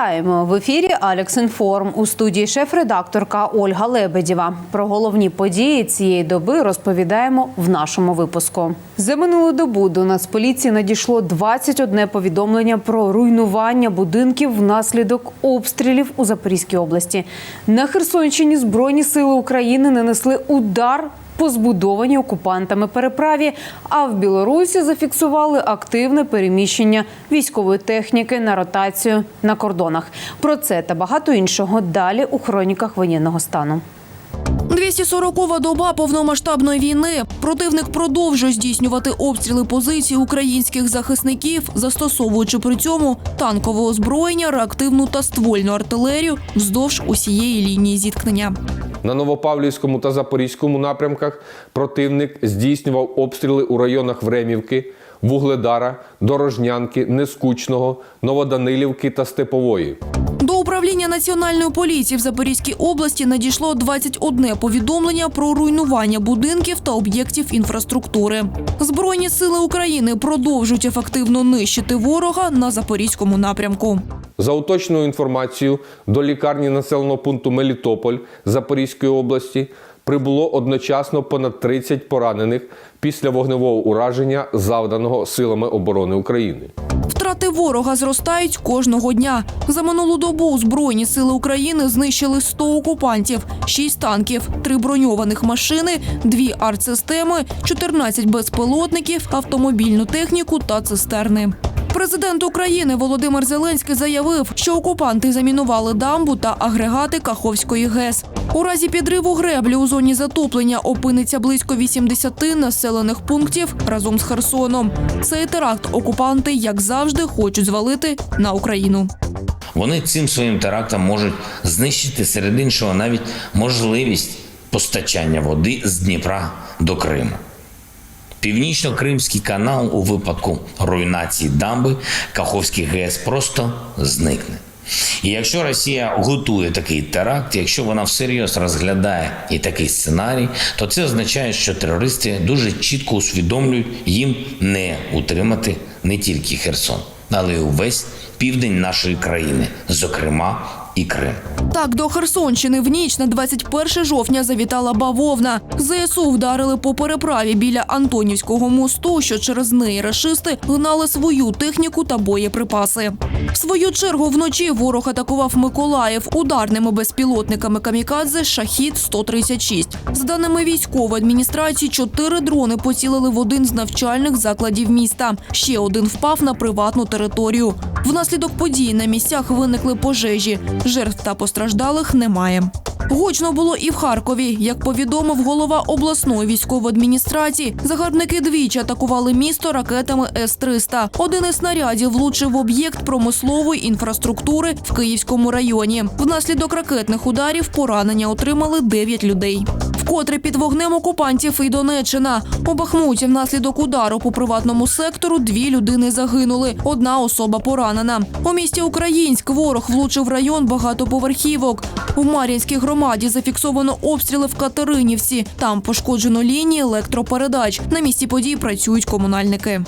Вітаємо в ефірі Алекс Інформ у студії шеф-редакторка Ольга Лебедєва. Про головні події цієї доби розповідаємо в нашому випуску. За минулу добу до Нацполіції надійшло 21 повідомлення про руйнування будинків внаслідок обстрілів у Запорізькій області. На Херсонщині збройні сили України нанесли удар по збудованій окупантами переправі. А в Білорусі зафіксували активне переміщення військової техніки на ротацію на кордонах. Про це та багато іншого далі у хроніках воєнного стану. 240-ва доба повномасштабної війни. Противник продовжує здійснювати обстріли позицій українських захисників, застосовуючи при цьому танкове озброєння, реактивну та ствольну артилерію вздовж усієї лінії зіткнення. На Новопавлівському та Запорізькому напрямках противник здійснював обстріли у районах Времівки, Вугледара, Дорожнянки, Нескучного, Новоданилівки та Степової. До управління національної поліції в Запорізькій області надійшло 21 повідомлення про руйнування будинків та об'єктів інфраструктури. Збройні сили України продовжують ефективно нищити ворога на запорізькому напрямку. За уточною інформацією, до лікарні населеного пункту Мелітополь Запорізької області прибуло одночасно понад 30 поранених після вогневого ураження, завданого силами оборони України. Втрати ворога зростають кожного дня. За минулу добу Збройні сили України знищили 100 окупантів, 6 танків, 3 броньованих машини, 2 артсистеми, 14 безпілотників, автомобільну техніку та цистерни. Президент України Володимир Зеленський заявив, що окупанти замінували дамбу та агрегати Каховської ГЕС. У разі підриву греблі у зоні затоплення опиниться близько 80 населених пунктів разом з Херсоном. Цей теракт окупанти, як завжди, хочуть звалити на Україну. Вони цим своїм терактом можуть знищити серед іншого навіть можливість постачання води з Дніпра до Криму. Північно-Кримський канал у випадку руйнації дамби Каховський ГЕС просто зникне. І якщо Росія готує такий теракт, якщо вона всерйоз розглядає і такий сценарій, то це означає, що терористи дуже чітко усвідомлюють їм не утримати не тільки Херсон, але й увесь південь нашої країни, зокрема і Крим. Так, до Херсонщини в ніч на 21 жовтня завітала бавовна. ЗСУ вдарили по переправі біля Антонівського мосту, що через неї рашисти гнали свою техніку та боєприпаси. В свою чергу вночі ворог атакував Миколаїв ударними безпілотниками камікадзе Шахід 136 За даними військової адміністрації, чотири дрони поцілили в один з навчальних закладів міста. Ще один впав на приватну територію. Внаслідок подій на місцях виникли пожежі. Жертв та постраждалих немає. Гучно було і в Харкові. Як повідомив голова обласної військової адміністрації, загарбники двічі атакували місто ракетами С-300. Один із снарядів влучив в об'єкт промислової інфраструктури в Київському районі. Внаслідок ракетних ударів поранення отримали 9 людей. Вкотре під вогнем окупантів і Донеччина. У Бахмуті внаслідок удару по приватному сектору дві людини загинули. Одна особа поранена. У місті Українськ ворог влучив район багатоповерхівок. У Мар'їнській громаді зафіксовано обстріли в Катеринівці. Там пошкоджено лінії електропередач. На місці подій працюють комунальники.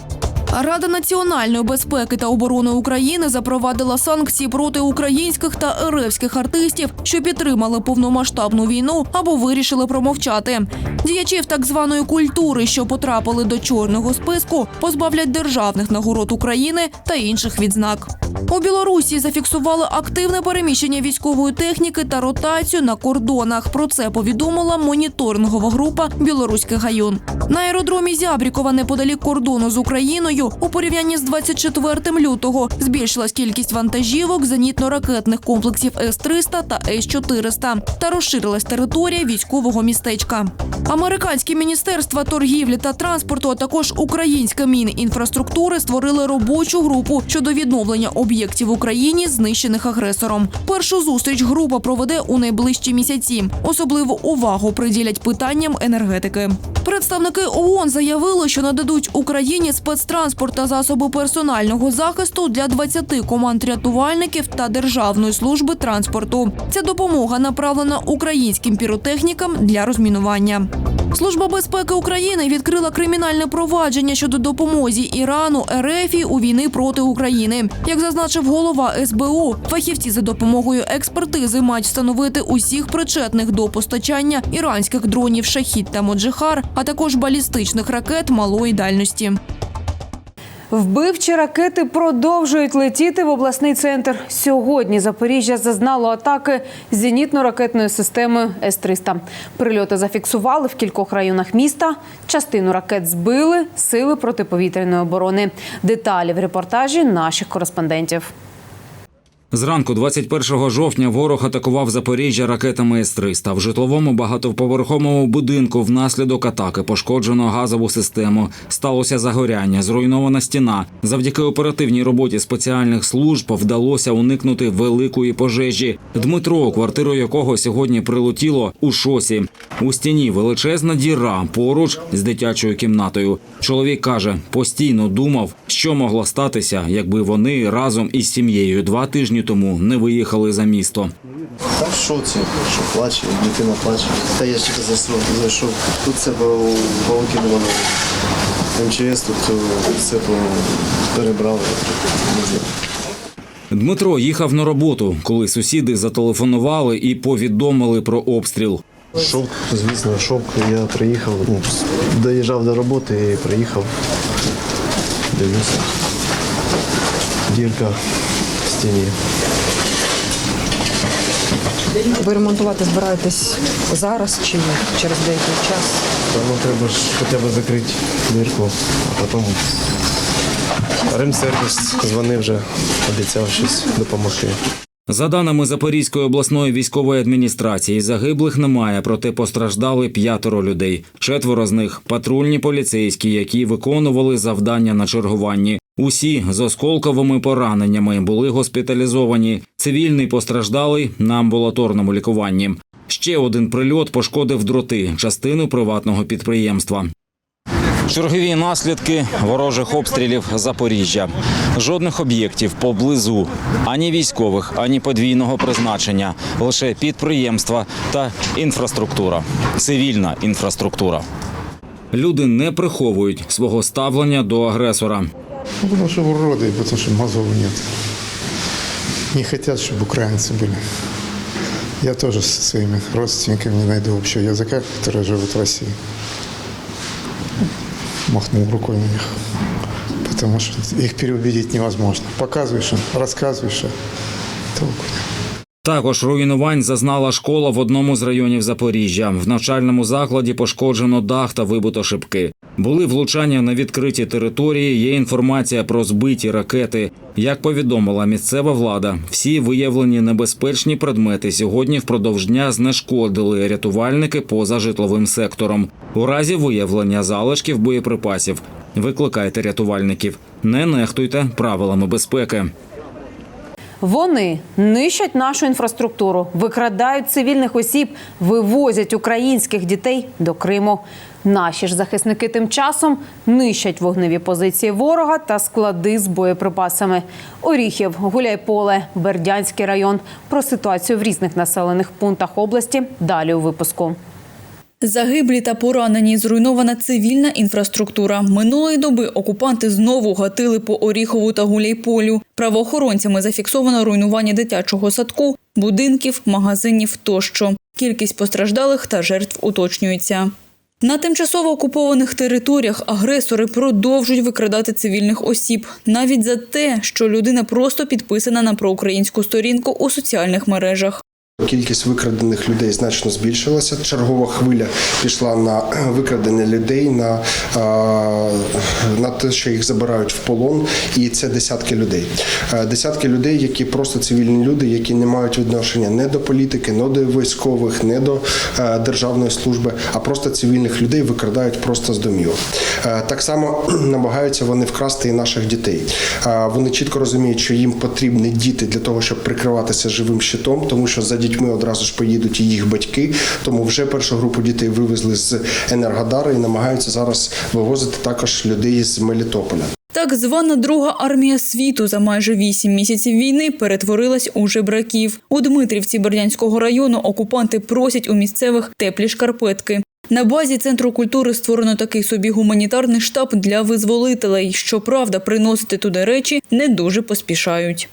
Рада національної безпеки та оборони України запровадила санкції проти українських та еревських артистів, що підтримали повномасштабну війну або вирішили промовчати. Діячів так званої культури, що потрапили до чорного списку, позбавлять державних нагород України та інших відзнак. У Білорусі зафіксували активне переміщення військової техніки та ротацію на кордонах. Про це повідомила моніторингова група Білоруський гайон. На аеродромі Зябрікова неподалік кордону з Україною у порівнянні з 24 лютого збільшилась кількість вантажівок, зенітно-ракетних комплексів С-300 та С-400 та розширилась територія військового містечка. Американські міністерства торгівлі та транспорту, а також українська мінінфраструктури створили робочу групу щодо відновлення об'єктів в Україні, знищених агресором. Першу зустріч група проведе у найближчі місяці. Особливу увагу приділять питанням енергетики. Представники ООН заявили, що нададуть Україні спецтранспорт транспорт та засоби персонального захисту для 20 команд рятувальників та Державної служби транспорту. Ця допомога направлена українським піротехнікам для розмінування. Служба безпеки України відкрила кримінальне провадження щодо допомоги Ірану РФ у війни проти України. Як зазначив голова СБУ, фахівці за допомогою експертизи мають встановити усіх причетних до постачання іранських дронів Шахід та Моджихар, а також балістичних ракет малої дальності. Вбивчі ракети продовжують летіти в обласний центр. Сьогодні Запоріжжя зазнало атаки зенітно-ракетною системою С-300. Прильоти зафіксували в кількох районах міста. Частину ракет збили сили протиповітряної оборони. Деталі в репортажі наших кореспондентів. Зранку 21 жовтня ворог атакував Запоріжжя ракетами С-300. В житловому багатоповерховому будинку внаслідок атаки пошкоджено газову систему. Сталося загоряння, зруйнована стіна. Завдяки оперативній роботі спеціальних служб вдалося уникнути великої пожежі. Дмитро, квартиру якого сьогодні прилетіло у шосі. У стіні величезна діра поруч з дитячою кімнатою. Чоловік каже, постійно думав, що могло статися, якби вони разом із сім'єю два тижні тому не виїхали за місто. Та в шоці, що плаче, дитина плаче. Та я ще зайшов, зайшов. Тут все було повикидувано. МЧС тут е, все перебрали. Дмитро їхав на роботу, коли сусіди зателефонували і повідомили про обстріл. Шок, звісно, шок. Я приїхав, ну, доїжджав до роботи і приїхав. Дивлюся. Дірка стіні. Ви ремонтувати збираєтесь зараз чи через деякий час? Та ну треба ж хоча б закрити дірку, а потім ремсервіс дзвонив вже, обіцяв щось допомогти. За даними Запорізької обласної військової адміністрації, загиблих немає, проте постраждали п'ятеро людей. Четверо з них патрульні поліцейські, які виконували завдання на чергуванні. Усі з осколковими пораненнями були госпіталізовані. Цивільний постраждалий на амбулаторному лікуванні. Ще один прильот пошкодив дроти частину приватного підприємства. Чергові наслідки ворожих обстрілів Запоріжжя. Жодних об'єктів поблизу ані військових, ані подвійного призначення, лише підприємства та інфраструктура, цивільна інфраструктура. Люди не приховують свого ставлення до агресора. Ну, Потому что уроды, потому что мозгов нет. Не хотят, чтобы украинцы были. Я тоже со своими родственниками не найду общего языка, которые живут в России. Махнул рукой на них. Потому что их переубедить невозможно. Показываешь им, рассказываешь, а толку нет. Також руйнувань зазнала школа в одному з районів Запоріжжя. В навчальному закладі пошкоджено дах та вибито шибки. Були влучання на відкриті території. Є інформація про збиті ракети. Як повідомила місцева влада, всі виявлені небезпечні предмети сьогодні впродовж дня знешкодили рятувальники поза житловим сектором. У разі виявлення залишків боєприпасів викликайте рятувальників. Не нехтуйте правилами безпеки. Вони нищать нашу інфраструктуру, викрадають цивільних осіб, вивозять українських дітей до Криму. Наші ж захисники тим часом нищать вогневі позиції ворога та склади з боєприпасами. Оріхів, Гуляйполе, Бердянський район. Про ситуацію в різних населених пунктах області далі у випуску. Загиблі та поранені, зруйнована цивільна інфраструктура. Минулої доби окупанти знову гатили по Оріхову та Гуляйполю. Правоохоронцями зафіксовано руйнування дитячого садку, будинків, магазинів тощо. Кількість постраждалих та жертв уточнюється. На тимчасово окупованих територіях агресори продовжують викрадати цивільних осіб, навіть за те, що людина просто підписана на проукраїнську сторінку у соціальних мережах. Кількість викрадених людей значно збільшилася. Чергова хвиля пішла на викрадення людей, на, на те, що їх забирають в полон, і це десятки людей. Е, Десятки людей, які просто цивільні люди, які не мають відношення не до політики, не до військових, не до е, державної служби, а просто цивільних людей викрадають просто з домів. Е, Так само намагаються вони вкрасти і наших дітей. Вони чітко розуміють, що їм потрібні діти для того, щоб прикриватися живим щитом, тому що за дітьми одразу ж поїдуть і їх батьки. Тому вже першу групу дітей вивезли з Енергодара і намагаються зараз вивозити також людей з Мелітополя. Так звана друга армія світу за майже вісім місяців війни перетворилась у жебраків. У Дмитрівці Бердянського району окупанти просять у місцевих теплі шкарпетки. На базі центру культури створено такий собі гуманітарний штаб для визволителей. Щоправда, приносити туди речі не дуже поспішають.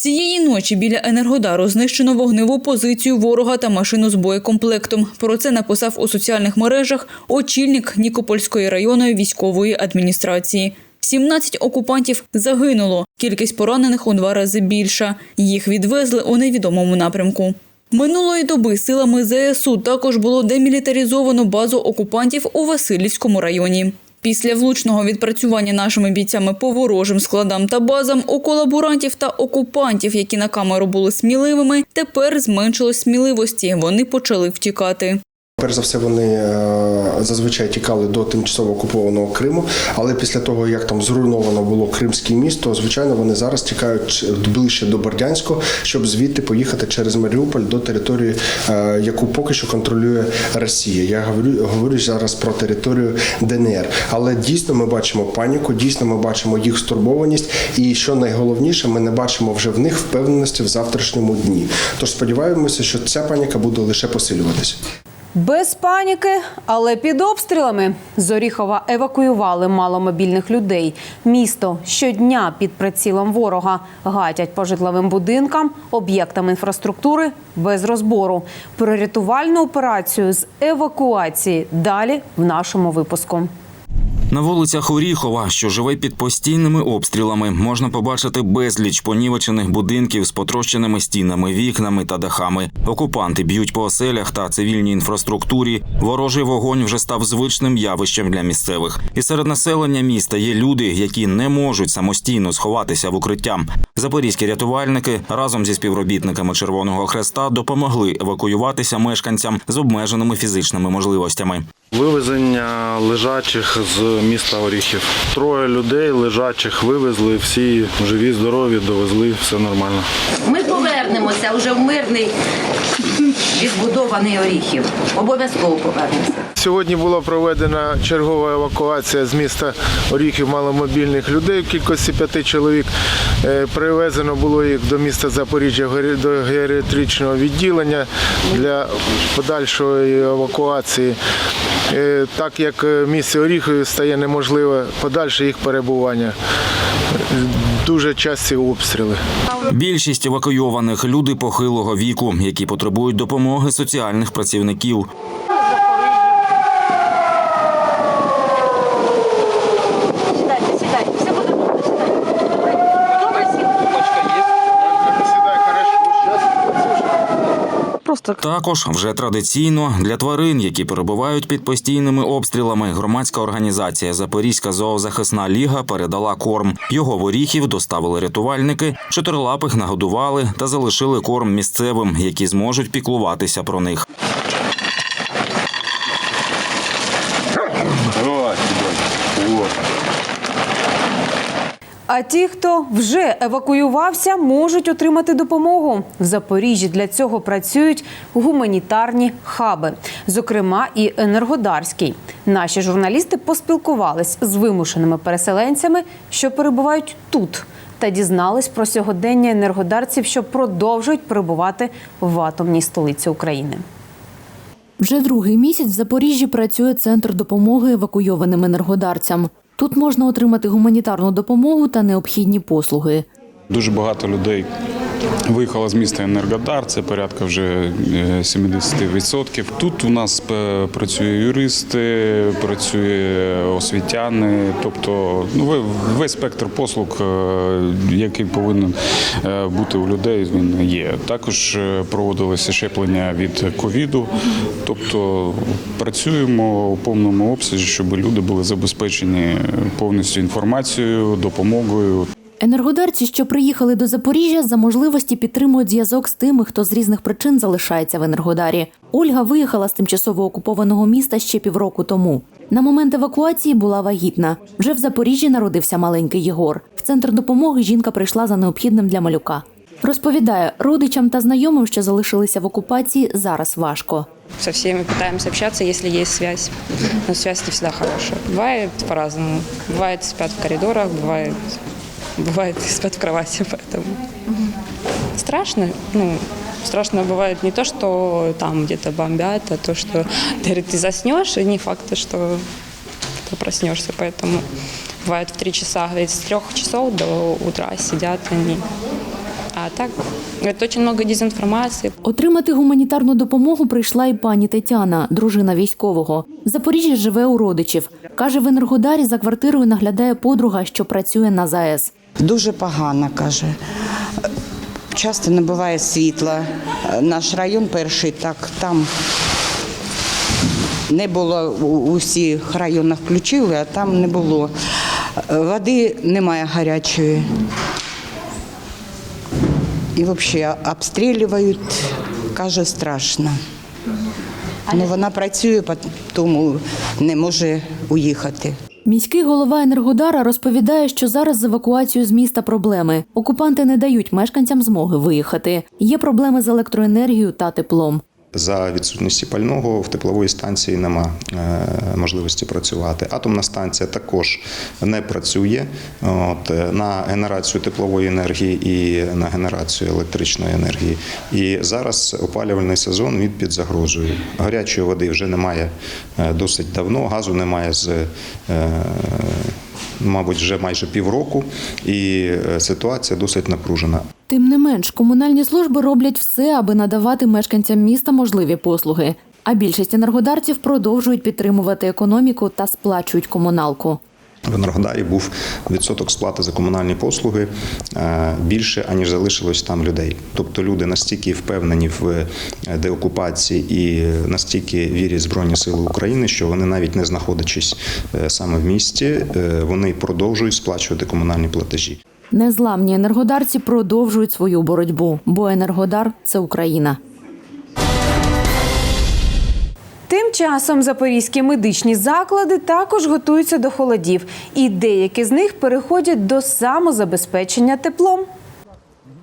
Цієї ночі біля Енергодару знищено вогневу позицію ворога та машину з боєкомплектом. Про це написав у соціальних мережах очільник Нікопольської районної військової адміністрації. 17 окупантів загинуло. Кількість поранених у два рази більша. Їх відвезли у невідомому напрямку. Минулої доби силами ЗСУ також було демілітаризовано базу окупантів у Васильівському районі. Після влучного відпрацювання нашими бійцями по ворожим складам та базам у колаборантів та окупантів, які на камеру були сміливими, тепер зменшилось сміливості. Вони почали втікати. Перш за все, вони е, зазвичай тікали до тимчасово окупованого Криму, але після того, як там зруйновано було Кримське місто, звичайно, вони зараз тікають ближче до Бердянського, щоб звідти поїхати через Маріуполь до території, е, яку поки що контролює Росія. Я говорю, говорю зараз про територію ДНР. Але дійсно ми бачимо паніку, дійсно ми бачимо їх стурбованість, і що найголовніше, ми не бачимо вже в них впевненості в завтрашньому дні. Тож сподіваємося, що ця паніка буде лише посилюватися. Без паніки, але під обстрілами з Оріхова евакуювали маломобільних людей. Місто щодня під прицілом ворога гатять по житловим будинкам, об'єктам інфраструктури без розбору. Про рятувальну операцію з евакуації далі в нашому випуску. На вулицях Оріхова, що живе під постійними обстрілами, можна побачити безліч понівечених будинків з потрощеними стінами, вікнами та дахами. Окупанти б'ють по оселях та цивільній інфраструктурі. Ворожий вогонь вже став звичним явищем для місцевих. І серед населення міста є люди, які не можуть самостійно сховатися в укриття. Запорізькі рятувальники разом зі співробітниками Червоного Хреста допомогли евакуюватися мешканцям з обмеженими фізичними можливостями. Вивезення лежачих з міста Оріхів. Троє людей лежачих вивезли, всі живі, здорові, довезли, все нормально. Ми повернемося вже в мирний відбудований Оріхів. Обов'язково повернемося. Сьогодні була проведена чергова евакуація з міста Оріхів маломобільних людей в кількості п'яти чоловік. Е, Привезено було їх до міста Запоріжжя до геріатричного відділення для подальшої евакуації. Е, Так як місце в Оріхові стає неможливе подальше їх перебування. Е, Дуже часті обстріли. Більшість евакуйованих люди похилого віку, які потребують допомоги соціальних працівників. Також вже традиційно для тварин, які перебувають під постійними обстрілами, громадська організація Запорізька зоозахисна ліга передала корм. Його воріхів доставили рятувальники, чотирилапих нагодували та залишили корм місцевим, які зможуть піклуватися про них. А ті, хто вже евакуювався, можуть отримати допомогу. В Запоріжжі для цього працюють гуманітарні хаби, зокрема і Енергодарський. Наші журналісти поспілкувались з вимушеними переселенцями, що перебувають тут, та дізнались про сьогодення енергодарців, що продовжують перебувати в атомній столиці України. Вже другий місяць в Запоріжжі працює центр допомоги евакуйованим енергодарцям. Тут можна отримати гуманітарну допомогу та необхідні послуги. Дуже багато людей виїхало з міста Енергодар, це порядка вже е, 70%. Тут у нас е, працює юристи, працює освітяни, тобто ну, весь спектр послуг, е, який повинен е, бути у людей, він є. Також е, проводилося щеплення від ковіду, тобто працюємо у повному обсязі, щоб люди були забезпечені повністю інформацією, допомогою. Енергодарці, що приїхали до Запоріжжя, за можливості підтримують зв'язок з тими, хто з різних причин залишається в Енергодарі. Ольга виїхала з тимчасово окупованого міста ще півроку тому. На момент евакуації була вагітна. Вже в Запоріжжі народився маленький Єгор. В центр допомоги жінка прийшла за необхідним для малюка. Розповідає, родичам та знайомим, що залишилися в окупації, зараз важко. Со всеми пытаемся общаться, если есть связь. Но связь не всегда хорошая. Бывает по-разному. Бывает спят в коридорах, бывает, бывает спят в кровати, поэтому страшно. Ну, страшно бывает не то, что там где-то бомбят, а то, что ты, говорит, ты заснешь, и не факт, что ты проснешься. Поэтому бывает в три часа, говорит, с трех часов до утра сидят они. А так, это очень много дезинформации. Отримати гуманітарну допомогу прийшла і пані Тетяна, дружина військового. В Запоріжжі живе у родичів. Каже, в Енергодарі за квартирою наглядає подруга, що працює на ЗАЕС. Дуже погано, каже. Часто не буває світла. Наш район перший, так там не було у всіх районах включили, а там не було. Води немає гарячої. І взагалі обстрілюють, каже, страшно. Ну, вона працює, тому не може уїхати. Міський голова Енергодара розповідає, що зараз з евакуацією з міста проблеми. Окупанти не дають мешканцям змоги виїхати. Є проблеми з електроенергією та теплом. За відсутності пального в теплової станції нема е, можливості працювати. Атомна станція також не працює. От, е, на генерацію теплової енергії і на генерацію електричної енергії. І зараз опалювальний сезон він під загрозою. Гарячої води вже немає е, досить давно, газу немає з. Мабуть, вже майже півроку, і ситуація досить напружена. Тим не менш, комунальні служби роблять все, аби надавати мешканцям міста можливі послуги. А більшість енергодарців продовжують підтримувати економіку та сплачують комуналку. В Енергодарі був відсоток сплати за комунальні послуги е, більше, аніж залишилось там людей. Тобто люди настільки впевнені в е, деокупації і настільки вірять Збройні Сили України, що вони навіть не знаходячись е, саме в місті, вони продовжують сплачувати комунальні платежі. Незламні енергодарці продовжують свою боротьбу, бо енергодар це Україна. Тим часом запорізькі медичні заклади також готуються до холодів, і деякі з них переходять до самозабезпечення теплом.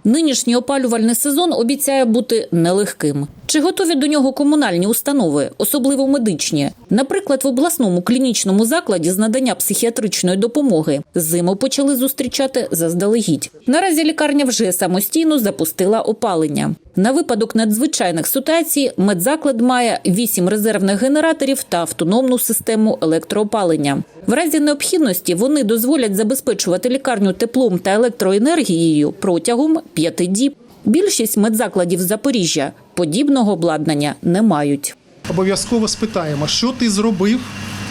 Нинішній опалювальний сезон обіцяє бути нелегким. Чи готові до нього комунальні установи, особливо медичні? Наприклад, в обласному клінічному закладі з надання психіатричної допомоги зиму почали зустрічати заздалегідь. Наразі лікарня вже самостійно запустила опалення. На випадок надзвичайних ситуацій медзаклад має вісім резервних генераторів та автономну систему електроопалення. В разі необхідності вони дозволять забезпечувати лікарню теплом та електроенергією протягом п'яти діб. Більшість медзакладів Запоріжжя подібного обладнання не мають. Обов'язково спитаємо, що ти зробив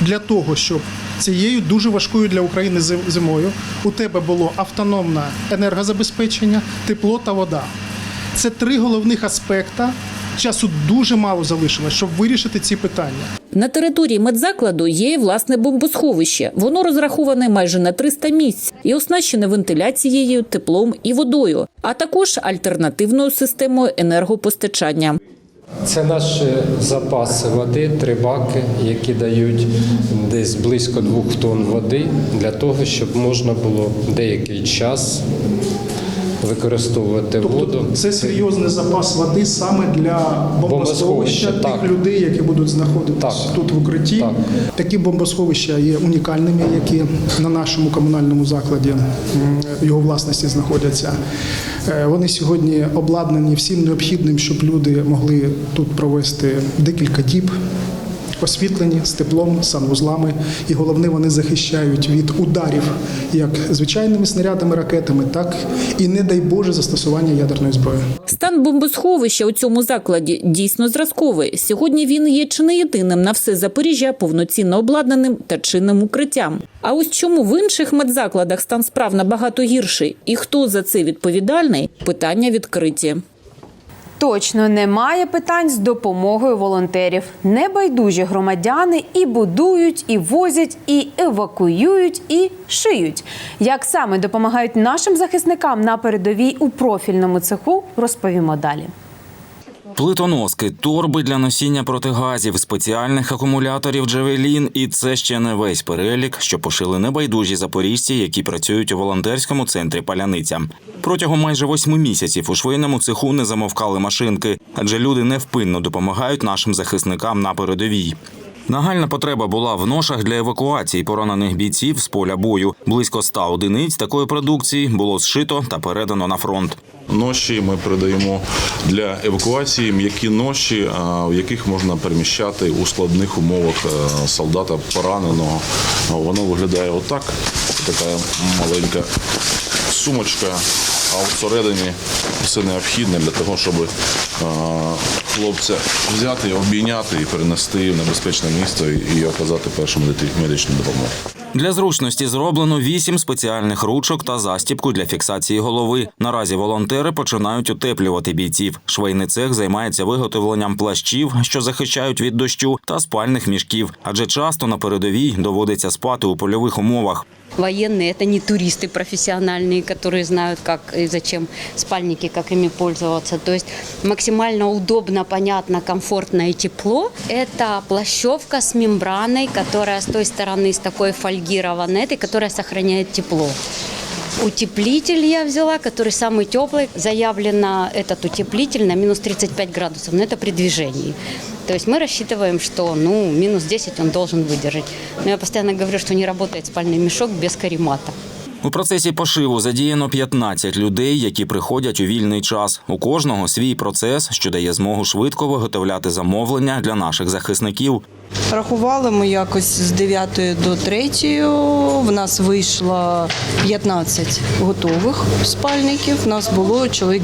для того, щоб цією дуже важкою для України зим- зимою у тебе було автономне енергозабезпечення, тепло та вода. Це три головних аспекта. Часу дуже мало залишилось, щоб вирішити ці питання. На території медзакладу є і власне бомбосховище. Воно розраховане майже на 300 місць і оснащене вентиляцією, теплом і водою, а також альтернативною системою енергопостачання. Це наш е, запас води, три баки, які дають десь близько двох тонн води для того, щоб можна було деякий час використовувати воду. Тобто це серйозний запас води саме для бомбосховища тих людей, які будуть знаходитися тут в укритті. Такі бомбосховища є унікальними, які на нашому комунальному закладі його власності знаходяться. Е, Вони сьогодні обладнані всім необхідним, щоб люди могли тут провести декілька діб. Освітлені з теплом, санвузлами, і головне, вони захищають від ударів як звичайними снарядами, ракетами, так і не дай Боже застосування ядерної зброї. Стан бомбосховища у цьому закладі дійсно зразковий. Сьогодні він є чи не єдиним на все Запоріжжя повноцінно обладнаним та чинним укриттям. А ось чому в інших медзакладах стан справ набагато гірший, і хто за це відповідальний? Питання відкриті. Точно немає питань з допомогою волонтерів. Небайдужі громадяни і будують, і возять, і евакуюють, і шиють. Як саме допомагають нашим захисникам на передовій у профільному цеху, розповімо далі. Плитоноски, торби для носіння протигазів, спеціальних акумуляторів Джевелін, і це ще не весь перелік, що пошили небайдужі запоріжці, які працюють у волонтерському центрі Паляниця. Протягом майже восьми місяців у швейному цеху не замовкали машинки, адже люди невпинно допомагають нашим захисникам на передовій. Нагальна потреба була в ношах для евакуації поранених бійців з поля бою. Близько ста одиниць такої продукції було зшито та передано на фронт. Ноші ми передаємо для евакуації м'які ноші, в яких можна переміщати у складних умовах е, солдата пораненого. Воно виглядає отак. Така маленька сумочка, а всередині все необхідне для того, щоб е, хлопця взяти, обійняти і перенести в небезпечне місце і оказати першу медичну допомогу. Для зручності зроблено вісім спеціальних ручок та застібку для фіксації голови. Наразі волонтери починають утеплювати бійців. Швейний цех займається виготовленням плащів, що захищають від дощу, та спальних мішків, адже часто на передовій доводиться спати у польових умовах. Военные – это не туристы профессиональные, которые знают, как и зачем спальники, как ими пользоваться. То есть максимально удобно, понятно, комфортно и тепло. Это плащевка с мембраной, которая с той стороны с такой фольгированной, этой, которая сохраняет тепло. Утеплитель я взяла, который самый теплый. Заявлено этот утеплитель на минус 35 градусов, но это при движении. То есть мы рассчитываем, что ну, минус 10 он должен выдержать. Но я постоянно говорю, что не работает спальный мешок без каремата. У процесі пошиву задіяно 15 людей, які приходять у вільний час. У кожного свій процес, що дає змогу швидко виготовляти замовлення для наших захисників. Рахували ми якось з 9 до 3. В нас вийшло 15 готових спальників. У нас було чоловік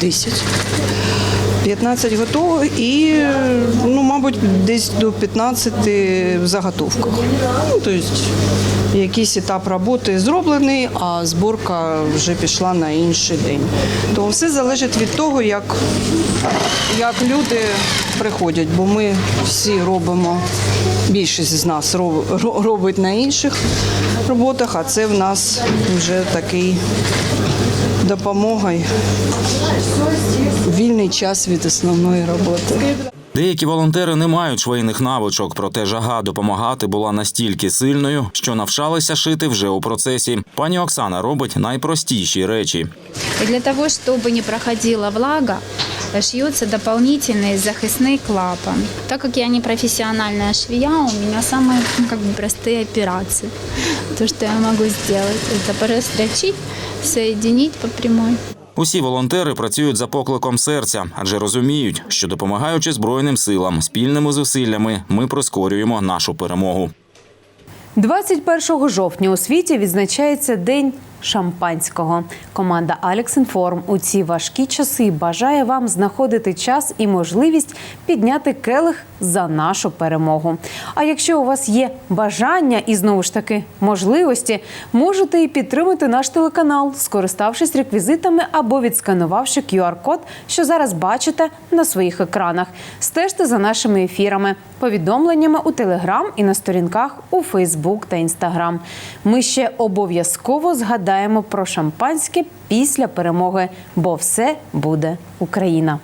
10. 15 готових і, ну, мабуть, десь до 15 в заготовках. Ну, тобто якийсь етап роботи зроблений, а зборка вже пішла на інший день. То все залежить від того, як, як люди приходять, бо ми всі робимо, більшість з нас робить на інших роботах, а це в нас вже такий допомога й вільний час від основної роботи. Деякі волонтери не мають швейних навичок, проте жага допомагати була настільки сильною, що навчалися шити вже у процесі. Пані Оксана робить найпростіші речі. И для того, чтобы не проходила влага, шьется дополнительный захисный клапан. Так как я не профессиональная швея, у меня самые ну, как бы простые операции. То, что я могу сделать, это порастрочить, соединить по прямой. Усі волонтери працюють за покликом серця, адже розуміють, що допомагаючи збройним силам спільними зусиллями, ми прискорюємо нашу перемогу. 21 жовтня у світі відзначається День шампанського. Команда Inform у ці важкі часи бажає вам знаходити час і можливість підняти келих за нашу перемогу. А якщо у вас є бажання і знову ж таки можливості, можете і підтримати наш телеканал, скориставшись реквізитами або відсканувавши QR-код, що зараз бачите на своїх екранах. Стежте за нашими ефірами, повідомленнями у Телеграм і на сторінках у Фейсбук та Інстаграм. Ми ще обов'язково згадаємо про шампанське після перемоги, бо все буде Україна.